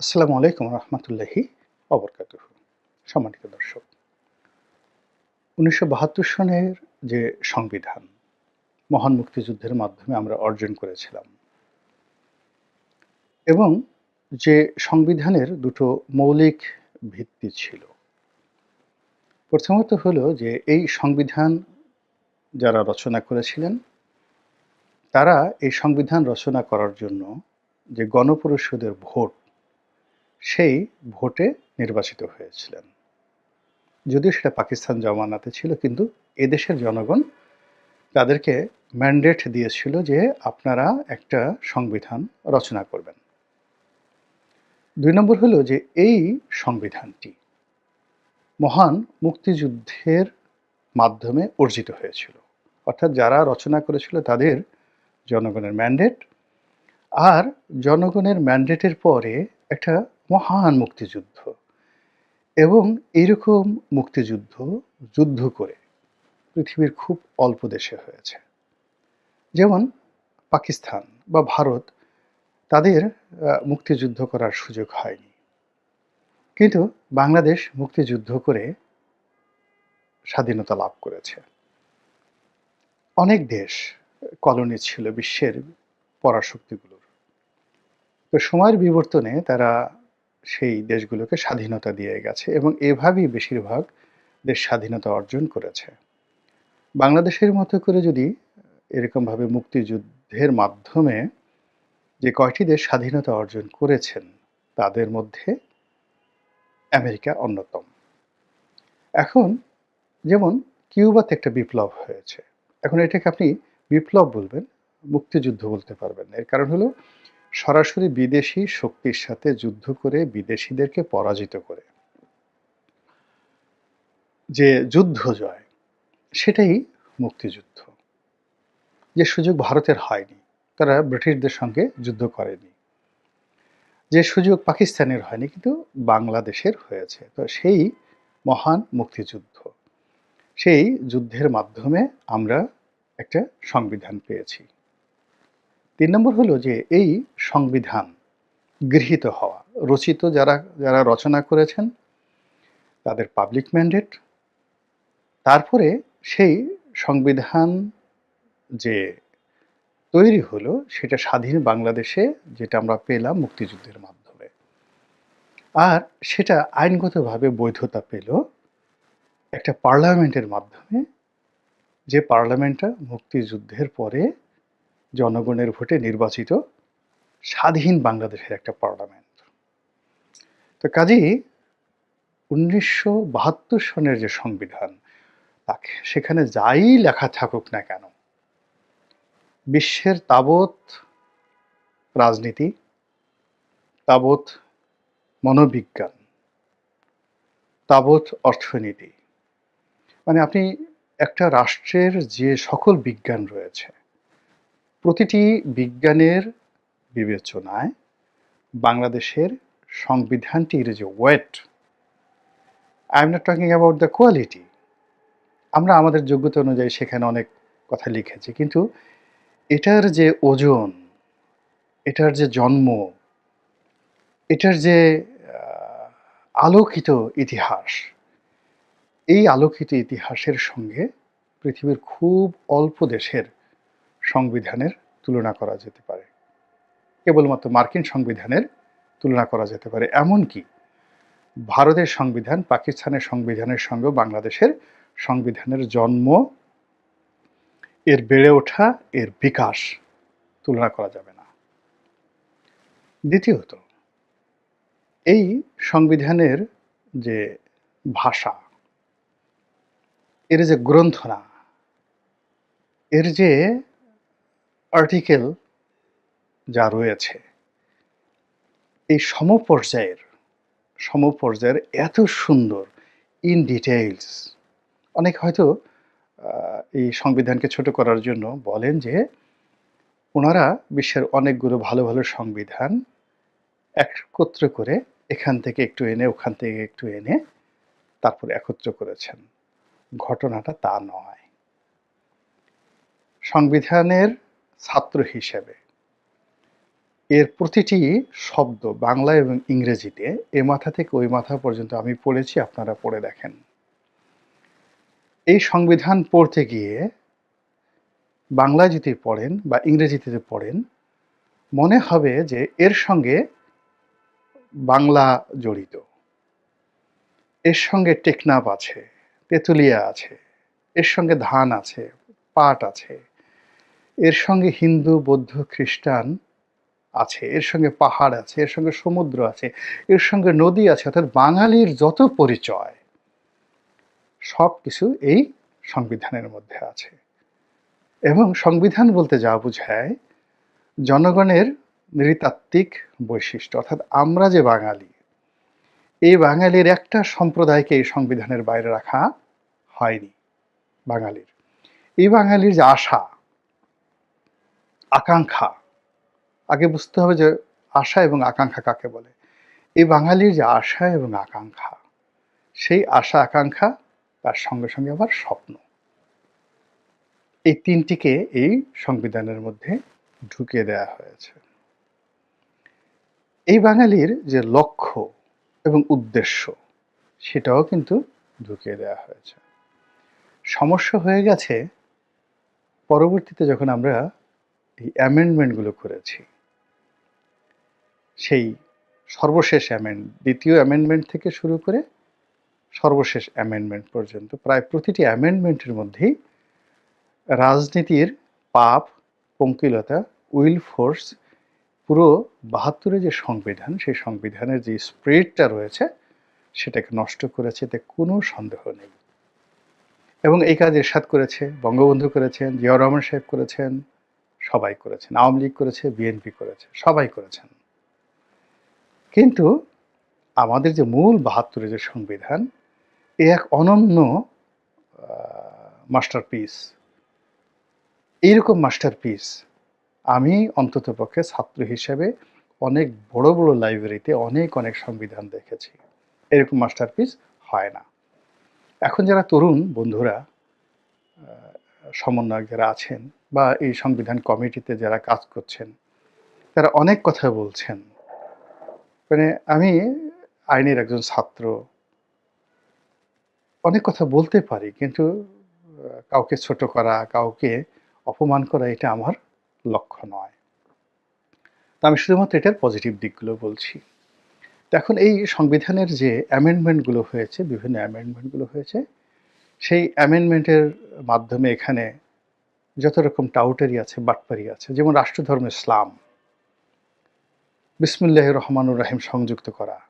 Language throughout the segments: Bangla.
আসসালামু আলাইকুম রহমতুল্লাহি অবরকাত সম্মানিত দর্শক, উনিশশো বাহাত্তর সনের যে সংবিধান, মহান মুক্তিযুদ্ধের মাধ্যমে আমরা অর্জন করেছিলাম এবং যে সংবিধানের দুটো মৌলিক ভিত্তি ছিল। প্রথমত হলো যে এই সংবিধান যারা রচনা করেছিলেন, তারা এই সংবিধান রচনা করার জন্য যে গণপরিষদের ভোট সেই ভোটে নির্বাচিত হয়েছিলেন। যদিও সেটা পাকিস্তান জমানাতে ছিল, কিন্তু এদেশের জনগণ তাদেরকে ম্যান্ডেট দিয়েছিল যে আপনারা একটা সংবিধান রচনা করবেন। দুই নম্বর হলো যে এই সংবিধানটি মহান মুক্তিযুদ্ধের মাধ্যমে অর্জিত হয়েছিল। অর্থাৎ যারা রচনা করেছিল তাদের জনগণের ম্যান্ডেট আর জনগণের ম্যান্ডেটের পরে একটা মহান মুক্তিযুদ্ধ। এবং এইরকম মুক্তিযুদ্ধ যুদ্ধ করে পৃথিবীর খুব অল্প দেশে হয়েছে। যেমন পাকিস্তান বা ভারত তাদের মুক্তিযুদ্ধ করার সুযোগ হয়নি। কিন্তু বাংলাদেশ মুক্তিযুদ্ধ করে স্বাধীনতা লাভ করেছে। অনেক দেশ, কলোনি ছিল বিশ্বের পরাশক্তিগুলোর। তো সময়ের বিবর্তনে তারা সেই দেশগুলোকে স্বাধীনতা দিয়ে গেছে এবং এভাবেই বেশিরভাগ দেশ স্বাধীনতা অর্জন করেছে। বাংলাদেশের মতো করে যদি এরকমভাবে মুক্তিযুদ্ধের মাধ্যমে যে কয়টি দেশ স্বাধীনতা অর্জন করেছেন, তাদের মধ্যে আমেরিকা অন্যতম। এখন যেমন কিউবাতে একটা বিপ্লব হয়েছে। এখন এটাকে আপনি বিপ্লব বলবেন, মুক্তিযুদ্ধ বলতে পারবেন এর কারণ হলো সরাসরি বিদেশি শক্তির সাথে যুদ্ধ করে বিদেশিদেরকে পরাজিত করে। যে যুদ্ধ জয়, সেটাই মুক্তিযুদ্ধ। যে সুযোগ ভারতের হয়নি, তারা ব্রিটিশদের সঙ্গে যুদ্ধ করেনি। যে সুযোগ পাকিস্তানের হয়নি, কিন্তু বাংলাদেশের হয়েছে। তো সেই মহান মুক্তিযুদ্ধ, সেই যুদ্ধের মাধ্যমে আমরা একটা সংবিধান পেয়েছি। তিন নম্বর হলো যে এই সংবিধান গৃহীত হওয়া, রচিত যারা যারা রচনা করেছেন, তাদের পাবলিক ম্যান্ডেট তারপরে সেই সংবিধান যে তৈরি হলো, সেটা স্বাধীন বাংলাদেশে যেটা আমরা পেলাম মুক্তিযুদ্ধের মাধ্যমে। আর সেটা আইনগতভাবে বৈধতা পেল একটা পার্লামেন্টের মাধ্যমে, যে পার্লামেন্টটা মুক্তিযুদ্ধের পরে জনগণের ভোটে নির্বাচিত স্বাধীন বাংলাদেশের একটা পার্লামেন্ট। তো কাজেই উনিশশো বাহাত্তর সনের যে সংবিধান, তাকে সেখানে যাই লেখা থাকুক না কেন, বিশ্বের তাবৎ রাজনীতি, তাবৎ মনোবিজ্ঞান, তাবৎ অর্থনীতি মানে আপনি একটা রাষ্ট্রের যে সকল বিজ্ঞান রয়েছে প্রতিটি বিজ্ঞানের বিবেচনায় বাংলাদেশের সংবিধানটির যে wait I am not talking about the quality আমরা আমাদের যোগ্যতা অনুযায়ী সেখানে অনেক কথা লিখেছি, কিন্তু এটার যে ওজন, এটার যে জন্ম, এটার যে আলোকিত ইতিহাস, এই আলোকিত ইতিহাসের সঙ্গে পৃথিবীর খুব অল্প দেশের সংবিধানের তুলনা করা যেতে পারে। কেবলমাত্র মার্কিন সংবিধানের তুলনা করা যেতে পারে। এমনকি ভারতের সংবিধান, পাকিস্তানের সংবিধানের সঙ্গে বাংলাদেশের সংবিধানের জন্ম, এর বেড়ে ওঠা, এর বিকাশ তুলনা করা যাবে না। দ্বিতীয়ত, এই সংবিধানের যে ভাষা, এর যে গ্রন্থনা, এর যে আর্টিকেল যা রয়েছে, এই সমপর্যায়ের সমপর্যায়ের এত সুন্দর ইন ডিটেইলস অনেক হয়তো এই সংবিধানকে ছোট করার জন্য বলেন যে, ওনারা বিশ্বের অনেকগুলো ভালো ভালো সংবিধান একত্র করে এখান থেকে একটু এনে, ওখান থেকে একটু এনে তারপর একত্র করেছেন। ঘটনাটা তা নয়। সংবিধানের ছাত্র হিসেবে। এর প্রতিটি শব্দ বাংলা এবং ইংরেজিতে, এ মাথা থেকে ওই মাথা পর্যন্ত আমি পড়েছি, আপনারা পড়ে দেখেন। এই সংবিধান পড়তে গিয়ে বাংলা যদি পড়েন বা ইংরেজিতে যদি পড়েন, মনে হবে যে এর সঙ্গে বাংলা জড়িত। এর সঙ্গে টেকনাফ আছে, তেঁতুলিয়া আছে, এর সঙ্গে ধান আছে, পাট আছে এর সঙ্গে হিন্দু, বৌদ্ধ, খ্রিস্টান আছে, এর সঙ্গে পাহাড় আছে, এর সঙ্গে সমুদ্র আছে, এর সঙ্গে নদী আছে, অর্থাৎ বাঙালির যত পরিচয় সব কিছু এই সংবিধানের মধ্যে আছে। এবং সংবিধান বলতে যা বোঝায়, জনগণের নৃতাত্ত্বিক বৈশিষ্ট্য, অর্থাৎ আমরা যে বাঙালি, এই বাঙালির একটা সম্প্রদায়কে এই সংবিধানের বাইরে রাখা হয়নি, বাঙালির। এই বাঙালির যে আশা আকাঙ্ক্ষা। আগে বুঝতে হবে যে আশা এবং আকাঙ্ক্ষা কাকে বলে? এই বাঙালির যে আশা এবং আকাঙ্ক্ষা, সেই আশা আকাঙ্ক্ষা তার সঙ্গে সঙ্গে আবার স্বপ্ন। এই তিনটিকে এই সংবিধানের মধ্যে ঢুকিয়ে দেওয়া হয়েছে। এই বাঙালির যে লক্ষ্য এবং উদ্দেশ্য, সেটাও কিন্তু ঢুকিয়ে দেওয়া হয়েছে। সমস্যা হয়ে গেছে, পরবর্তীতে যখন আমরা এই অ্যামেন্ডমেন্টগুলো করেছি। সেই সর্বশেষ অ্যামেন্ড দ্বিতীয় অ্যামেন্ডমেন্ট থেকে শুরু করে সর্বশেষ অ্যামেন্ডমেন্ট পর্যন্ত প্রায় প্রতিটি অ্যামেন্ডমেন্টের মধ্যেই রাজনীতির পাপ, পঙ্কিলতা, উইল ফোর্স, পুরো বাহাত্তরের যে সংবিধান, সেই সংবিধানের যে স্পিরিটটা রয়েছে, সেটাকে নষ্ট করেছে, এতে কোনো সন্দেহ নেই। এবং এই কাজ এরশাদ করেছে, বঙ্গবন্ধু করেছেন, জিয়াউর রহমান সাহেব করেছেন সবাই করেছেন। আওয়ামী লীগ করেছে বিএনপি করেছে, সবাই করেছেন। কিন্তু আমাদের যে মূল বাহাত্তরের যে সংবিধান, এ এক অনন্য মাস্টারপিস এইরকম মাস্টারপিস আমি অন্তত পক্ষে ছাত্র হিসেবে অনেক বড় বড় লাইব্রেরিতে অনেক অনেক সংবিধান দেখেছি। এরকম মাস্টারপিস হয় না। এখন যারা তরুণ বন্ধুরা সমন্বয়ক যারা আছেন বা এই সংবিধান কমিটিতে যারা কাজ করছেন, তারা অনেক কথা বলছেন। মানে আমি আইনের একজন ছাত্র, অনেক কথা বলতে পারি, কিন্তু কাউকে ছোট করা, কাউকে অপমান করা, এটা আমার লক্ষ্য নয়। তো আমি শুধুমাত্র এটার পজিটিভ দিকগুলো বলছি। এখন এই সংবিধানের যে অ্যামেন্ডমেন্টগুলো হয়েছে, বিভিন্ন অ্যামেন্ডমেন্টগুলো হয়েছে, সেই অ্যামেন্ডমেন্টের মাধ্যমে এখানে যত রকম টাউটারি আছে, বাটপারি আছে, যেমন রাষ্ট্রধর্ম ইসলাম বিসমুল্লাহ রহমানুর রাহিম সংযুক্ত করা।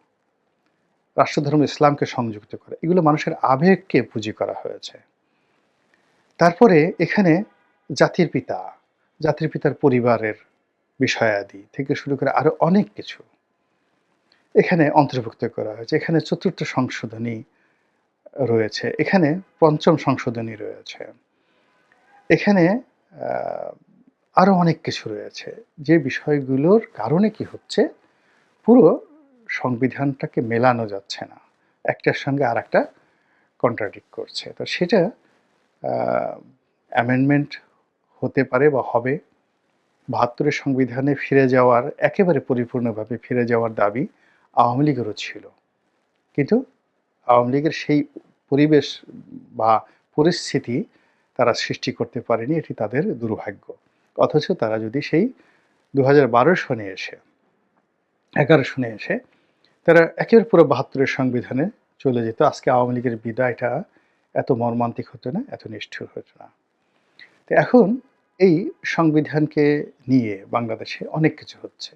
রাষ্ট্রধর্ম ইসলামকে সংযুক্ত করা। এগুলো মানুষের আবেগকে পুঁজি করা হয়েছে। তারপরে এখানে জাতির পিতা, জাতির পিতার পরিবারের বিষয়াদি থেকে শুরু করে আরও অনেক কিছু এখানে অন্তর্ভুক্ত করা হয়েছে। এখানে চতুর্থ সংশোধনী রয়েছে। এখানে পঞ্চম সংশোধনী রয়েছে। এখানে আরও অনেক কিছু রয়েছে। যে বিষয়গুলোর কারণে কি হচ্ছে, পুরো সংবিধানটাকে মেলানো যাচ্ছে না। একটার সঙ্গে আর একটা কন্ট্রাডিক্ট করছে। তো সেটা অ্যামেন্ডমেন্ট হতে পারে বা হবে, বাহাত্তরের সংবিধানে ফিরে যাওয়ার, একেবারে পরিপূর্ণভাবে ফিরে যাওয়ার দাবি আওয়ামী লীগেরও ছিল। কিন্তু আওয়ামী লীগের সেই পরিবেশ বা পরিস্থিতি তারা সৃষ্টি করতে পারেনি, এটি তাদের দুর্ভাগ্য। অথচ তারা যদি সেই দু হাজার বারো সনে এসে, এগারো সনে এসে তারা একের পুরো বাহাত্তরের সংবিধানে চলে যেত, আজকে আওয়ামী লীগের বিদায়টা এত মর্মান্তিক হতো না, এত নিষ্ঠুর হতো না। তো এখন এই সংবিধানকে নিয়ে বাংলাদেশে অনেক কিছু হচ্ছে।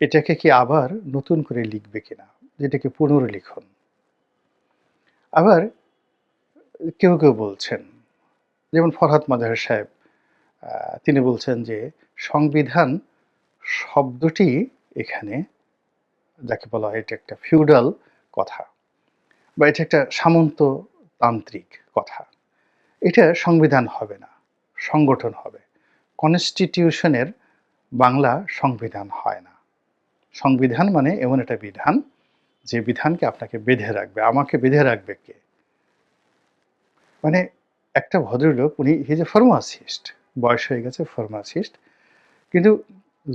এটাকে কি আবার নতুন করে লিখবে কিনা, যেটাকে পুনর্লিখন? আবার কেউ কেউ বলছেন যেমন ফরহাদ মাজাহার সাহেব তিনি বলছেন যে সংবিধান শব্দটি এখানে যাকে বলা হয়, এটা একটা ফিউডাল কথা বা এটা একটা সামন্ততান্ত্রিক কথা। এটা সংবিধান হবে না, সংগঠন হবে। কনস্টিটিউশনের বাংলা সংবিধান হয় না। সংবিধান মানে এমন একটা বিধান যে বিধানকে আপনাকে বেঁধে রাখবে। আমাকে বেঁধে রাখবে কে? মানে একটা ভদ্রলোক, উনি হিজ এ ফার্মাসিস্ট বয়স হয়ে গেছে ফার্মাসিস্ট কিন্তু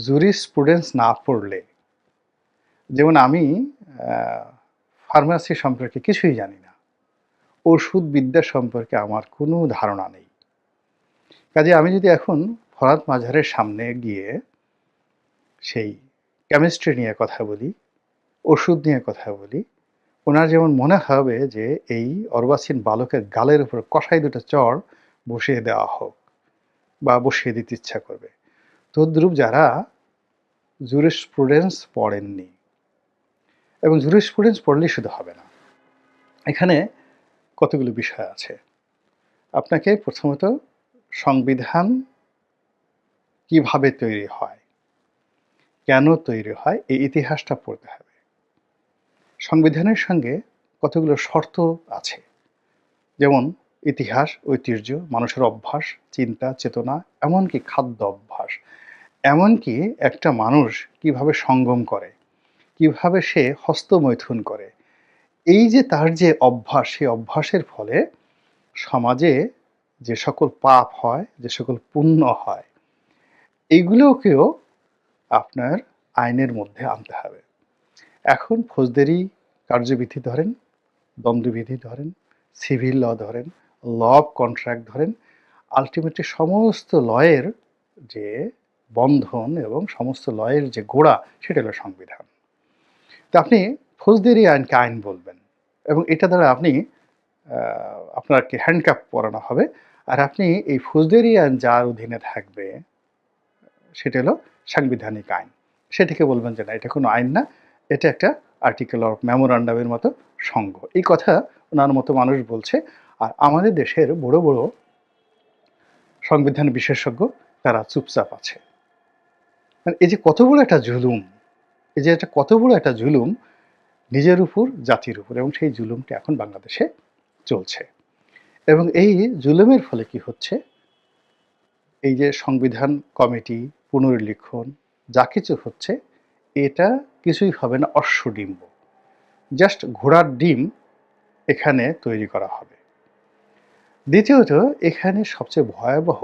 জুরি স্টুডেন্টস না পড়লে, যেমন আমি ফার্মাসি সম্পর্কে কিছুই জানি না ওষুধ বিদ্যা সম্পর্কে আমার কোনো ধারণা নেই। কাজে আমি যদি এখন ফরাদ মাঝারের সামনে গিয়ে সেই কেমিস্ট্রি নিয়ে কথা বলি, ওষুধ নিয়ে কথা বলি ওনার যেমন মনে হবে যে এই অর্বাসীন বালকের গালের উপর কষাই দুটো চড় বসিয়ে দেওয়া হোক বা বসিয়ে দিতে ইচ্ছা করবে। তদ্রূপ যারা জুরিস্প্রুডেন্স পড়েননি এবং জুরিস্প্রুডেন্স পড়লেই শুধু হবে না। এখানে কতগুলো বিষয় আছে। আপনাকে প্রথমত সংবিধান কীভাবে তৈরি হয়, কেন তৈরি হয়, এই ইতিহাসটা পড়তে হবে। সংবিধানের সঙ্গে কতগুলো শর্ত আছে? যেমন ইতিহাস, ঐতিহ্য, মানুষের অভ্যাস, চিন্তা, চেতনা, এমনকি খাদ্য অভ্যাস। এমনকি একটা মানুষ কীভাবে সঙ্গম করে, কীভাবে সে হস্তমৈথুন করে। এই যে তার যে অভ্যাস, সেই অভ্যাসের ফলে সমাজে যে সকল পাপ হয়, যে সকল পুণ্য হয় এইগুলোকেও আপনার আইনের মধ্যে আনতে হবে। এখন ফৌজদারি কার্যবিধি ধরেন, দ্বন্দ্ববিধি ধরেন, সিভিল ল ধরেন, ল অফ কন্ট্রাক্ট ধরেন, আলটিমেটলি সমস্ত লয়ের যে বন্ধন এবং সমস্ত লয়ের যে গোড়া, সেটা হলো সংবিধান। তো আপনি ফৌজদারি আইনকে আইন বলবেন এবং এটা দ্বারা আপনি আপনাকে হ্যান্ডকাপ পরানো হবে। আর আপনি এই ফৌজদারি আইন যার অধীনে থাকবে, সেটা হলো সাংবিধানিক আইন। সেটাকে বলবেন যে না, এটা কোনো আইন না। এটা একটা আর্টিকেল অফ মেমোরান্ডামের মতো সঙ্গ। এই কথা ওনার মতো মানুষ বলছে, আর আমাদের দেশের বড় বড় সংবিধান বিশেষজ্ঞ তারা চুপচাপ আছে। মানে এই যে কত বড় একটা জুলুম, এই যে একটা কত বড় একটা জুলুম নিজের উপর, জাতির উপর, এবং সেই জুলুমটা এখন বাংলাদেশে চলছে। এবং এই জুলুমের ফলে কি হচ্ছে? এই যে সংবিধান, কমিটি, পুনর্লিখন, যা কিছু হচ্ছে এটা কিছুই হবে না, অশ্বডিম্ব। জাস্ট ঘোড়ার ডিম এখানে তৈরি করা হবে। দ্বিতীয়ত, এখানে সবচেয়ে ভয়াবহ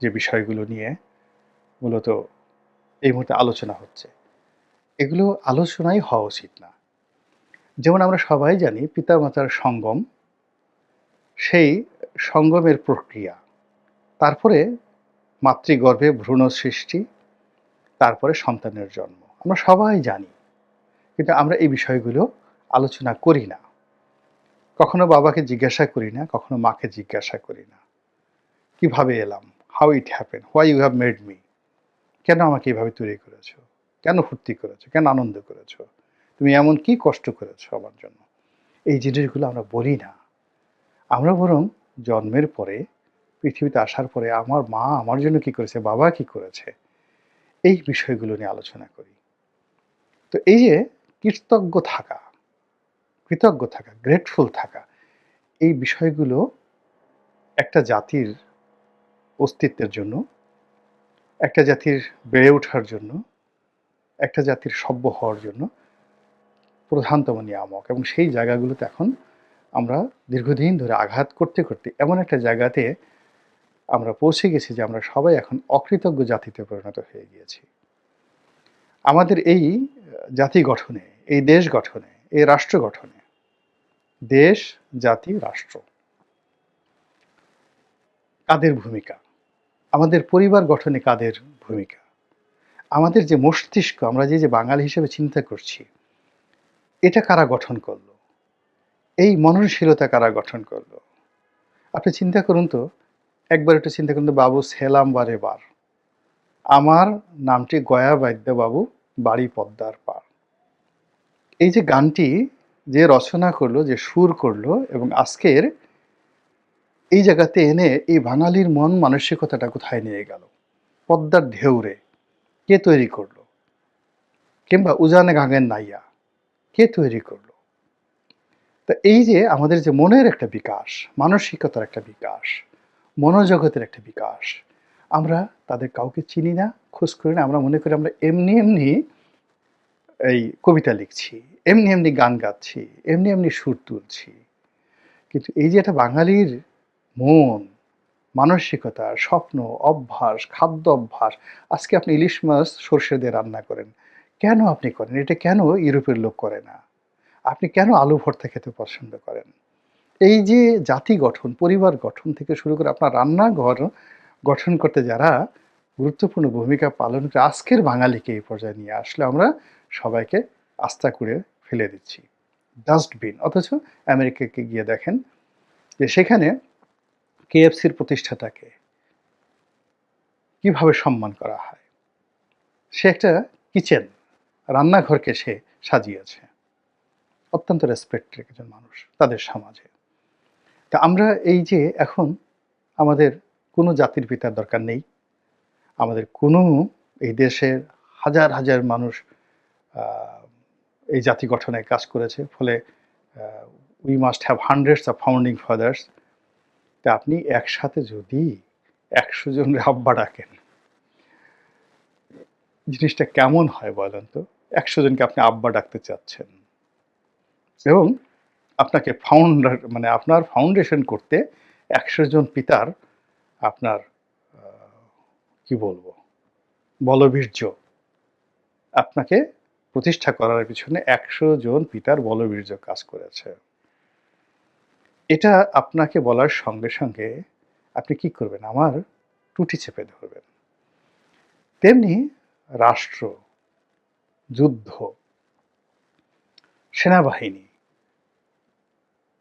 যে বিষয়গুলো নিয়ে মূলত এই মুহূর্তে আলোচনা হচ্ছে, এগুলো আলোচনাই হওয়া উচিত না। যেমন আমরা সবাই জানি, পিতামাতার সঙ্গম, সেই সঙ্গমের প্রক্রিয়া। তারপরে মাতৃগর্ভে ভ্রূণ সৃষ্টি, তারপরে সন্তানের জন্ম। আমরা সবাই জানি, কিন্তু আমরা এই বিষয়গুলো আলোচনা করি না। কখনো বাবাকে জিজ্ঞাসা করি না, কখনো মাকে জিজ্ঞাসা করি না। কীভাবে এলাম? How it happen why you have made me কেন আমাকে এইভাবে তৈরি করেছ? কেন ফুর্তি করেছ? কেন আনন্দ করেছ? তুমি এমন কি কষ্ট করেছ আমার জন্য? এই জিনিসগুলো আমরা বলি না। আমরা বরং জন্মের পরে, পৃথিবীতে আসার পরে আমার মা আমার জন্য কি করেছে? বাবা কি করেছে? এই বিষয়গুলো নিয়ে আলোচনা করি। তো এই যে কৃতজ্ঞ থাকা কৃতজ্ঞ থাকা গ্রেটফুল থাকা, এই বিষয়গুলো একটা জাতির অস্তিত্বের জন্য, একটা জাতির বেড়ে ওঠার জন্য, একটা জাতির সভ্য হওয়ার জন্য প্রধানতম নিয়ামক। এবং সেই জায়গাগুলোতে এখন আমরা দীর্ঘদিন ধরে আঘাত করতে করতে এমন একটা জায়গাতে আমরা পৌঁছে গেছি যে আমরা সবাই এখন অকৃতজ্ঞ জাতিতে পরিণত হয়ে গিয়েছি। আমাদের এই জাতি গঠনে, এই দেশ গঠনে, এই রাষ্ট্র গঠনে, দেশ, জাতি, রাষ্ট্র, কাদের ভূমিকা? আমাদের পরিবার গঠনে কাদের ভূমিকা? আমাদের যে মস্তিষ্ক, আমরা যে যে বাঙালি হিসেবে চিন্তা করছি, এটা কারা গঠন করল? এই মননশীলতা কারা গঠন করল? আপনি চিন্তা করুন তো, একবার একটু চিন্তা করুন তো, বাবু সেলাম বারে বার। আমার নামটি গয়া বাদ্য বাবু বাড়ি পদ্মার পার এই যে গানটি যে রচনা করল, যে সুর করল এবং আজকের এই জায়গাতে এনে এই বাঙালির মন মানসিকতাটা কোথায় নিয়ে গেল? পদ্মার ঢেউরে কে তৈরি করল? কিংবা উজানে গাঙের নাইয়া কে তৈরি করল? তা এই যে আমাদের যে মনের একটা বিকাশ, মানসিকতার একটা বিকাশ, মনোজগতের একটা বিকাশ আমরা তাদের কাউকে চিনি না, খোঁজ করি না, আমরা মনে করি আমরা এমনি এমনি এই কবিতা লিখছি, এমনি এমনি গান গাচ্ছি, এমনি এমনি সুর তুলছি। কিন্তু এই যে একটা বাঙালির মন, মানসিকতা, স্বপ্ন, অভ্যাস, খাদ্য অভ্যাস, আজকে আপনি ইলিশ মাছ সর্ষে দিয়ে রান্না করেন, কেন আপনি করেন? এটা কেন ইউরোপের লোক করে না? আপনি কেন আলু ভর্তা খেতে পছন্দ করেন? এই যে জাতি গঠন, পরিবার গঠন থেকে শুরু করে আপনার রান্নাঘর গঠন করতে যারা গুরুত্বপূর্ণ ভূমিকা পালন করে, আজকের বাঙালিকে এই পর্যায়ে নিয়ে আসলে আমরা সবাইকে আস্থা করে ফেলে দিচ্ছি। ডাস্টবিন অথচ আমেরিকাকে গিয়ে দেখেন যে সেখানে কেএফসির প্রতিষ্ঠাতাকে কীভাবে সম্মান করা হয়, সে একটা কিচেন, রান্নাঘরকে সে সাজিয়েছে। অত্যন্ত রেসপেক্টের একজন মানুষ তাদের সমাজে। তা আমরা এই যে এখন আমাদের কোনো জাতির পিতার দরকার নেই। আমাদের কোনো এই দেশের হাজার হাজার মানুষ এই জাতি গঠনে কাজ করেছে। ফলে we must have hundreds of founding fathers তা আপনি একসাথে যদি একশো জন আব্বা ডাকেন, জিনিসটা কেমন হয় বলেন তো? একশো জনকে আপনি আব্বা ডাকতে চাচ্ছেন। এবং আপনাকে ফাউন্ডার মানে আপনার ফাউন্ডেশন করতে একশো জন পিতার আপনার কি বলব, বলবীর্য আপনাকে প্রতিষ্ঠা করার পিছনে একশো জন পিতার বলবীর্য কাজ করেছে। এটা আপনাকে বলার সঙ্গে সঙ্গে আপনি কি করবেন? আমার টুটি চেপে ধরবেন। তেমনি রাষ্ট্র, যুদ্ধ, সেনাবাহিনী,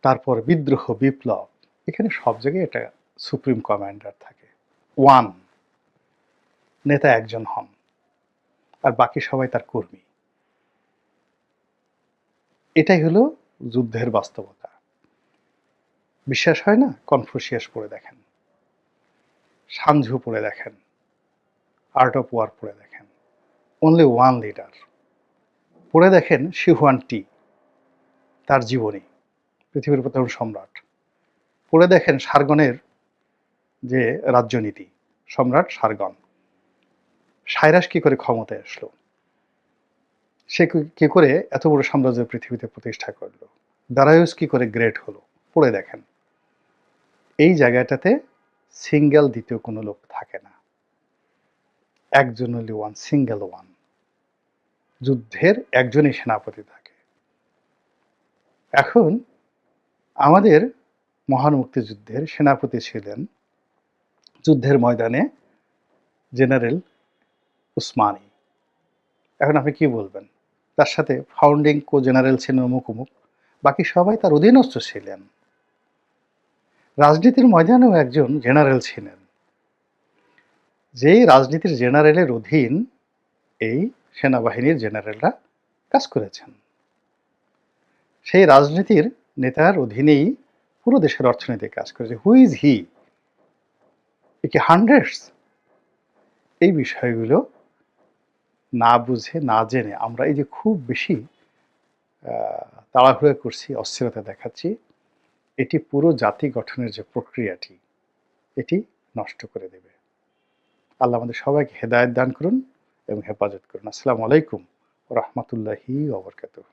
তারপর বিদ্রোহ, বিপ্লব, এখানে সব জায়গায় এটা সুপ্রিম কমান্ডার থাকে। ওয়ান, নেতা একজন হন, আর বাকি সবাই তার কর্মী। এটাই হলো যুদ্ধের বাস্তবতা। বিশ্বাস হয় না? কনফুসিয়াস পড়ে দেখেন। সানঝু পড়ে দেখেন। আর্ট অফ ওয়ার পড়ে দেখেন। অনলি ওয়ান লিডার পড়ে দেখেন শিহুয়ান টি, তার জীবনী, পৃথিবীর প্রথম সম্রাট। পড়ে দেখেন সারগনের যে রাজ্যনীতি, সম্রাট সারগন সাইরাস কি করে ক্ষমতায় আসলো? সে কি- করে এত বড় সাম্রাজ্য পৃথিবীতে প্রতিষ্ঠা করল? দারায়ুস কি করে গ্রেট হলো? পড়ে দেখেন। এই জায়গাটাতে সিঙ্গেল দ্বিতীয় কোনো লোক থাকে না। একজন হলে ওয়ান, সিঙ্গেল ওয়ান। যুদ্ধের একজনই সেনাপতি থাকে। এখন আমাদের মহান মুক্তিযুদ্ধের সেনাপতি ছিলেন যুদ্ধের ময়দানে জেনারেল উসমানী। এখন আপনি কি বলবেন? তার সাথে ফাউন্ডিং কো জেনারেল ছিলেন অমুক অমুক, বাকি সবাই তার অধীনস্থ ছিলেন। রাজনীতির ময়দানেও একজন জেনারেল ছিলেন। যেই রাজনীতির জেনারেলের অধীন এই সেনাবাহিনীর জেনারেলরা কাজ করেছেন। সেই রাজনীতির নেতার অধীনেই পুরো দেশের অর্থনীতি কাজ করেছে। হুইজ হি কি হান্ড্রেডস এই বিষয়গুলো না বুঝে, না জেনে আমরা এই যে খুব বেশি তাড়াহুড়ো করছি, অস্থিরতা দেখাচ্ছি, এটি পুরো জাতি গঠনের যে প্রক্রিয়াটি, এটি নষ্ট করে দেবে। আল্লাহ আমাদের সবাইকে হেদায়েত দান করুন এবং হেফাজত করুন। আসসালামু আলাইকুম রহমতুল্লাহি ওবরকাতুহ